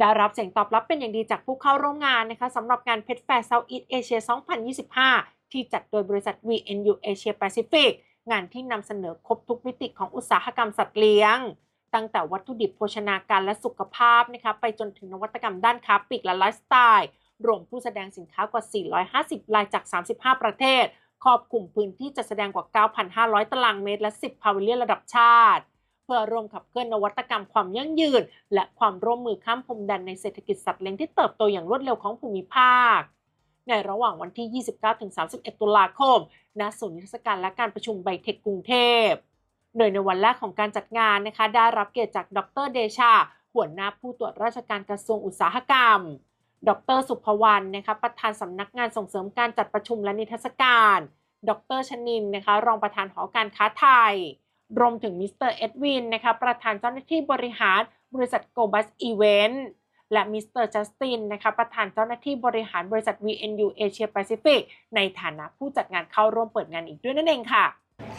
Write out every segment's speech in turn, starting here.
ได้รับเสียงตอบรับเป็นอย่างดีจากผู้เข้าร่วมงานนะคะสำหรับงานเพชรแฟร์เซาท์อีสเอเชีย2025 ที่จัดโดยบริษัท VNU Asia Pacific งานที่นำเสนอครบทุกมิติของอุตสาหกรรมสัตว์เลี้ยง ตั้งแต่วัตถุดิบโภชนาการและสุขภาพนะคะไปจนถึงนวัตกรรมด้านค้าปลีกและไลฟ์สไตล์รวมผู้แสดงสินค้ากว่า 450 รายจาก 35 ประเทศ ครอบคลุมพื้นที่จัดแสดงกว่า 9,500 ตารางเมตร และ 10 พาวิเลียนระดับชาติ พื่อร่วมขับเคลื่อนนวัตกรรมความยั่งยืน และความร่วมมือข้ามพรมแดนในเศรษฐกิจสัตว์เลี้ยงที่เติบโตอย่างรวดเร็วของภูมิภาค ในระหว่างวันที่ 29-31 ตุลาคม ณ ศูนย์นิทรรศการและการประชุมไบเทคกรุงเทพ โดยในวันแรกของการจัดงานนะคะ ได้รับเกียรติจากดรเดชา หัวหน้าผู้ตรวจราชการกระทรวงอุตสาหกรรม ดรสุภวรรณนะคะ ประธานสำนักงานส่งเสริมการจัดประชุมและนิทรรศการ ดรชนินนะคะ รองประธานหอการค้าไทย รวมถึงมิสเตอร์เอ็ดวินนะคะประธานเจ้าหน้าที่บริหารบริษัทโกบัสอีเวนต์และมิสเตอร์จัสตินนะคะประธานเจ้าหน้าที่บริหารบริษัท VNU Asia Pacific ในฐานะผู้จัดงานเข้าร่วมเปิดงานอีกด้วยนั่นเองค่ะ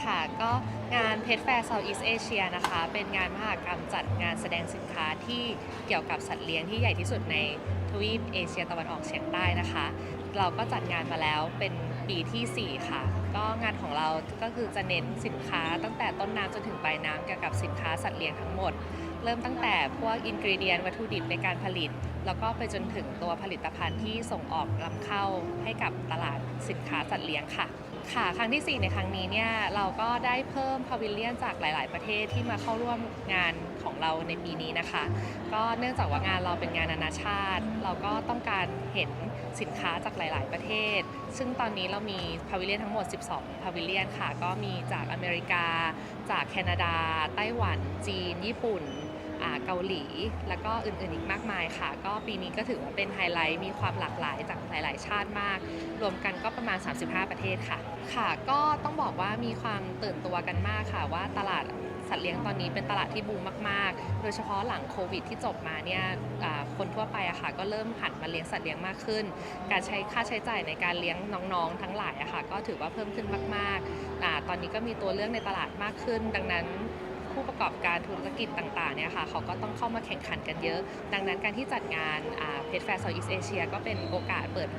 ค่ะก็งานเพชรแฟร์เซาท์อีสเอเชียนะคะ เป็นงานมหกรรมจัดงานแสดงสินค้าที่เกี่ยวกับสัตว์เลี้ยงที่ใหญ่ที่สุดใน ทวีปเอเชียตะวันออกเฉียงใต้นะคะ เราก็จัดงานมาแล้วเป็นปีทีสี่ 4 ค่ะ ก็งานของเราก็คือจะเน้นสินค้าตั้งแต่ต้นน้ำจนถึงปลายน้ำเกี่ยวกับสินค้าสัตว์เลี้ยงทั้งหมด เริ่มตั้งแต่พวกอินกรีเดียนวัตถุดิบในการผลิต แล้วก็ไปจนถึงตัวผลิตภัณฑ์ที่ส่งออกนำเข้าให้กับตลาดสินค้าสัตว์เลี้ยงค่ะ ค่ะ ครั้งที่ 4 ในครั้งนี้เนี่ยเราก็ได้เพิ่มพาวิเลียนจากหลาย ๆ ประเทศที่มาเข้าร่วมงานของเราในปีนี้นะคะ ก็เนื่องจากว่างานเราเป็นงานนานาชาติ เราก็ต้องการเห็นสินค้าจากหลาย ๆ ประเทศ ซึ่งตอนนี้เรามีพาวิเลียนทั้งหมด 12 พาวิเลียนค่ะ ก็มีจากอเมริกา จากแคนาดา ไต้หวัน จีน ญี่ปุ่น เกาหลี แล้วก็อื่นๆอีกมากมายค่ะ ก็ปีนี้ก็ถือว่าเป็นไฮไลท์มีความหลากหลายจากหลาย ๆ ชาติมาก รวมกันก็ประมาณ 35 ประเทศค่ะ ค่ะ ก็ต้องบอกว่ามีความตื่นตัวกันมากค่ะ ว่าตลาดสัตว์เลี้ยงตอนนี้เป็นตลาดที่บูมมาก ๆ โดยเฉพาะหลังโควิดที่จบมาเนี่ยคนทั่วไปอะค่ะก็เริ่มหันมาเลี้ยงสัตว์เลี้ยงมากขึ้น การใช้ค่าใช้จ่ายในการเลี้ยงน้องๆ ทั้งหลายอะค่ะก็ถือว่าเพิ่มขึ้นมากๆตอนนี้ก็มีตัวเลือกในตลาดมากขึ้น ดังนั้น ผู้ประกอบการธุรกิจต่างๆเนี่ยค่ะเขาก็ต้องเข้ามาแข่งขันกันเยอะ ดังนั้นการที่จัดงานเพจแฟร์เซาท์อีสเอเชียก็เป็นโอกาสเปิด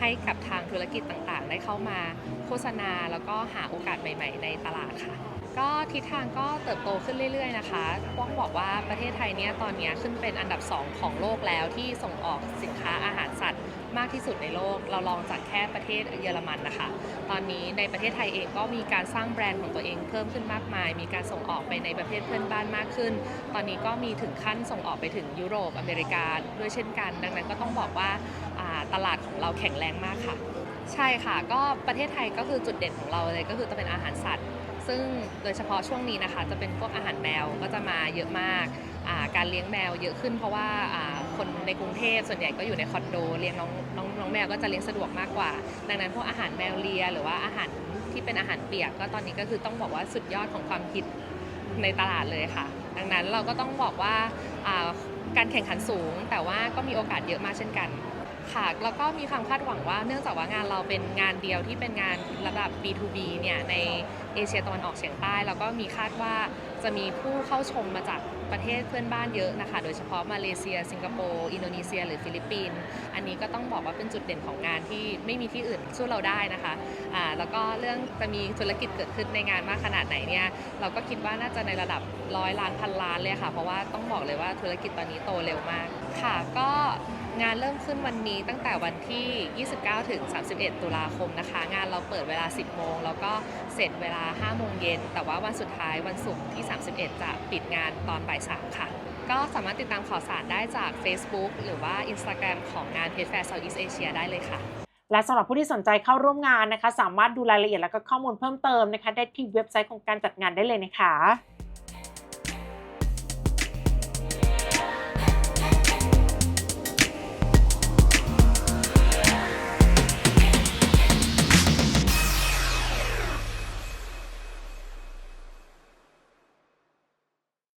ให้กับทางธุรกิจต่างๆ ได้เข้ามาโฆษณาแล้วก็หาโอกาสใหม่ ๆ ในตลาดค่ะ ก็ทิศทางก็เติบโตขึ้นเรื่อย ๆ นะคะต้องบอกว่าประเทศไทยเนี่ยตอนนี้ขึ้นเป็นอันดับ 2 ของโลกแล้วที่ส่งออกสินค้าอาหารสัตว์มากที่สุดในโลก เราลองจากแค่ประเทศเยอรมันนะคะ ตอนนี้ในประเทศไทยเองก็มีการสร้างแบรนด์ของตัวเองเพิ่มขึ้นมากมาย มีการส่งออกไปในประเทศเพื่อนบ้านมากขึ้น ตอนนี้ก็มีถึงขั้นส่งออกไปถึงยุโรปอเมริกาด้วยเช่นกัน ดังนั้นก็ต้องบอกว่าาตลาดของเราแข็งแรงมากค่ะ ใช่ค่ะ ก็ประเทศไทยก็คือจุดเด่นของเราเลยก็คือจะเป็นอาหารสัตว์ ซึ่งโดยเฉพาะช่วงนี้นะคะ จะเป็นพวกอาหารแมวก็จะมาเยอะมากาการเลี้ยงแมวเยอะขึ้นเพราะว่าคนในกรุงเทพส่วนใหญ่ก็อยู่ในคอนโดเลี้ยงน้องน้องน้องแมวก็จะเลี้ยงสะดวกมากกว่า ดังนั้นพวกอาหารแมวเลียหรือว่าอาหารที่เป็นอาหารเปียกก็ตอนนี้ก็คือต้องบอกว่าสุดยอดของความฮิตในตลาดเลยค่ะ ดังนั้นเราก็ต้องบอกว่าอ่าการแข่งขันสูงแต่ว่าก็มีโอกาสเยอะมากเช่นกัน ค่ะ แล้วก็มีความคาดหวังว่าเนื่องจากว่างานเราเป็นงานเดียวที่เป็นงานระดับ B2B เนี่ยในเอเชียตะวันออกเฉียงใต้ แล้วก็มีคาดว่าจะมีผู้เข้าชมมาจากประเทศเพื่อนบ้านเยอะนะคะ โดยเฉพาะมาเลเซีย สิงคโปร์ อินโดนีเซีย หรือฟิลิปปินส์ อันนี้ก็ต้องบอกว่าเป็นจุดเด่นของงานที่ไม่มีที่อื่นสู้เราได้นะคะ อ่า แล้วก็เรื่องจะมีธุรกิจเกิดขึ้นในงานมากขนาดไหนเนี่ย เราก็คิดว่าน่าจะในระดับร้อยล้านพันล้านเลยค่ะ เพราะว่าต้องบอกเลยว่าธุรกิจตอนนี้โตเร็วมาก ค่ะ ก็ งานเริ่มขึ้นวันนี้ตั้งแต่วันที่ 29 ถึง 31 ตุลาคมนะคะ งานเราเปิดเวลา 10 โมง แล้วก็เสร็จเวลา 5 โมงเย็น แต่ว่าวันสุดท้ายวันศุกร์ที่ 31 จะปิดงานตอนบ่าย 3 ค่ะ ก็สามารถติดตามข่าวสารได้จาก Facebook หรือว่า Instagram ของงาน p a g e Fair Southeast Asia ได้เลยค่ะ และสำหรับผู้ที่สนใจเข้าร่วมงานนะคะ สามารถดูรายละเอียดและก็ข้อมูลเพิ่มเติมนะคะ ได้ที่เว็บไซต์ของการจัดงานได้เลยนะคะ